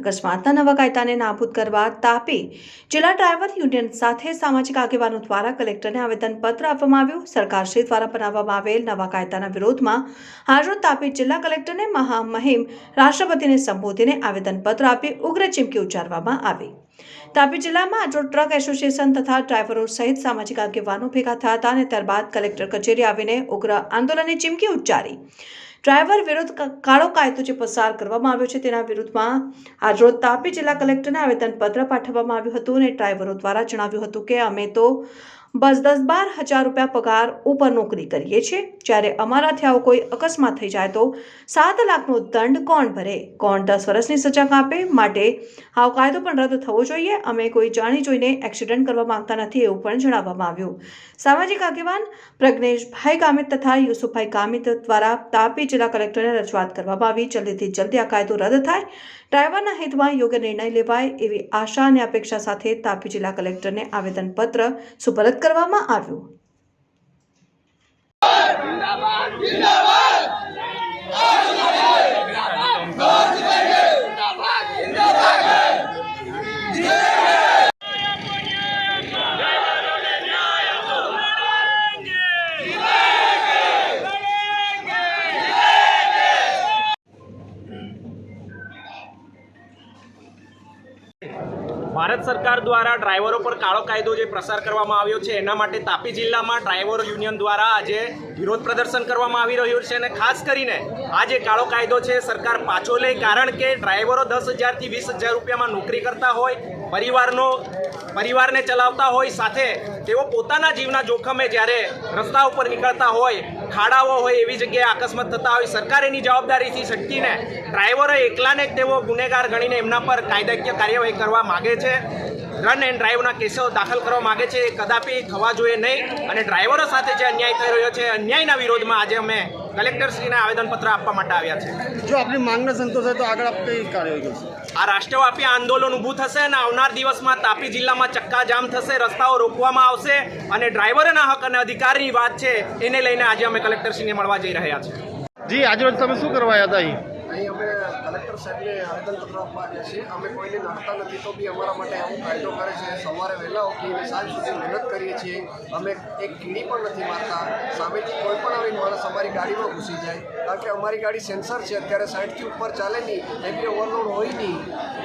અકસ્માતના નવા કાયદાને નાબૂદ કરવા તાપી જિલ્લા ડ્રાઈવર યુનિયન સાથે સામાજિક આગેવાનો દ્વારા કલેક્ટરને આવેદનપત્ર આપવામાં આવ્યું. સરકારશ્રી દ્વારા બનાવવામાં આવેલ નવા કાયદાના વિરોધમાં હાજર તાપી જિલ્લા કલેક્ટરને મહામહિમ રાષ્ટ્રપતિને સંબોધીને આવેદનપત્ર આપી ઉગ્ર ચીમકી ઉચ્ચારવામાં આવી. તાપી જિલ્લામાં આજો ટ્રક એસોસિએશન તથા ડ્રાઈવરો સહિત સામાજિક આગેવાનો ભેગા થયા હતા અને ત્યારબાદ કલેક્ટર કચેરી આવીને ઉગ્ર આંદોલનની ચીમકી ઉચ્ચારી. ડ્રાઈવર વિરુદ્ધ કાળો કાયદો જે પસાર કરવામાં આવ્યો છે, તેના વિરુદ્ધમાં આજરોજ તાપી જિલ્લા કલેક્ટરને આવેદનપત્ર પાઠવવામાં આવ્યું હતું અને ડ્રાઈવરો દ્વારા જણાવ્યું હતું કે અમે તો બસ દસ બાર હજાર રૂપિયા પગાર ઉપર નોકરી કરીએ છીએ. જ્યારે અમારાથી આવો કોઈ અકસ્માત થઈ જાય તો સાત લાખનો દંડ કોણ ભરે? કોણ દસ વર્ષની સજા કાપે? માટે આવો કાયદો પણ રદ થવો જોઈએ. અમે કોઈ જાણી જોઈને એક્સિડન્ટ કરવા માંગતા નથી એવું પણ જણાવવામાં આવ્યું. સામાજિક આગેવાન પ્રજ્ઞેશભાઈ ગામિત તથા યુસુફભાઈ કામિત દ્વારા તાપી જિલ્લા કલેક્ટરને રજૂઆત કરવામાં આવી. જલ્દીથી જલ્દી આ કાયદો રદ થાય. ડ્રાઈવરના હિતમાં યોગ્ય નિર્ણય લેવાય એવી આશા અને અપેક્ષા સાથે તાપી જિલ્લા કલેક્ટરને આવેદનપત્ર સુપરત કરવામાં આવ્યું. ભારત સરકાર દ્વારા ડ્રાઈવરો પર કાળો કાયદો જે પ્રસાર કરવામાં આવ્યો છે, એના માટે તાપી જિલ્લામાં ડ્રાઈવર યુનિયન દ્વારા આજે વિરોધ પ્રદર્શન કરવામાં આવી રહ્યું છે અને ખાસ કરીને આ જે કાળો કાયદો છે, સરકાર પાછો લે કારણ કે ડ્રાઈવરો દસ હજારથી વીસ હજાર રૂપિયામાં નોકરી કરતા હોય, પરિવારનો, પરિવારને ચલાવતા હોય, સાથે તેઓ પોતાના જીવના જોખમે જ્યારે રસ્તા ઉપર નીકળતા હોય ખાડાઓ હોય એવી જગ્યાએ અકસ્માત થતા હોય સરકાર એની જવાબદારીથી છટકીને ડ્રાઈવરો એકલાને જ તેઓ ગુનેગાર ગણીને એમના પર કાયદાકીય કાર્યવાહી કરવા માગે છે. રન એન્ડ ડ્રાઈવના કેસો દાખલ કરવા માગે છે. એ કદાપી થવા જોઈએ નહીં. અને ડ્રાઈવરો સાથે જે અન્યાય થઈ રહ્યો છે અન્યાયના વિરોધમાં આજે અમે કલેક્ટરશ્રીને આવેદનપત્ર આપવા માટે આવ્યા છે. જો આપની માંગને સંતોષાય તો આગળ આપ કઈ કાર્યવાહી કરશો? આ રાષ્ટ્રવ્યાપી આંદોલન ઊભું થશે અને આવનાર દિવસમાં તાપી જિલ્લામાં ચક્કાજામ થશે રસ્તાઓ રોકવામાં આવશે અને ડ્રાઈવરના હક અને અધિકારની વાત છે એને લઈને આજે અમે કલેક્ટરશ્રીને મળવા જઈ રહ્યા છીએ. જી આજે તમે શું કરવા હતા અહીં? કલેક્ટર સાહેબને આવેદનપત્ર આપવા આવ્યા છીએ. અમે કોઈને નાખતા નથી, તો બી અમારા માટે આવું કાયદો કરે છે. સવારે વહેલા ઉઠીને સાંજ સુધી મહેનત કરીએ છીએ. અમે એક કીડી પણ નથી મારતા. સામેથી કોઈ પણ આવીને માણસ અમારી ગાડીમાં ઘૂસી જાય. કારણ કે અમારી ગાડી સેન્સર છે. અત્યારે સાઠથી ઉપર ચાલે નહીં. એટલે ઓવરલોડ હોય નહીં.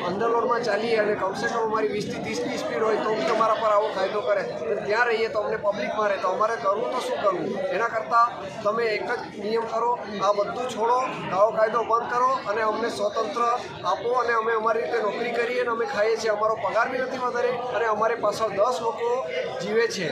અંડરલોડમાં ચાલીએ અને કમસે કમ અમારી વીસથી ત્રીસની સ્પીડ હોય તો બી અમારા પર આવો કાયદો કરે. ત્યાં રહીએ તો અમને પબ્લિકમાં રહે. તો અમારે કરવું તો શું કરવું? એના કરતાં તમે એક જ નિયમ કરો. આ બધું છોડો. આવો કાયદો બંધ કરો અને અમને સ્વતંત્ર આપો અને અમે અમારી રીતે નોકરી કરીએ અને અમે ખાઈએ છીએ. અમારો પગાર બી નથી વધારે અને અમારી પાછળ દસ લોકો જીવે છે.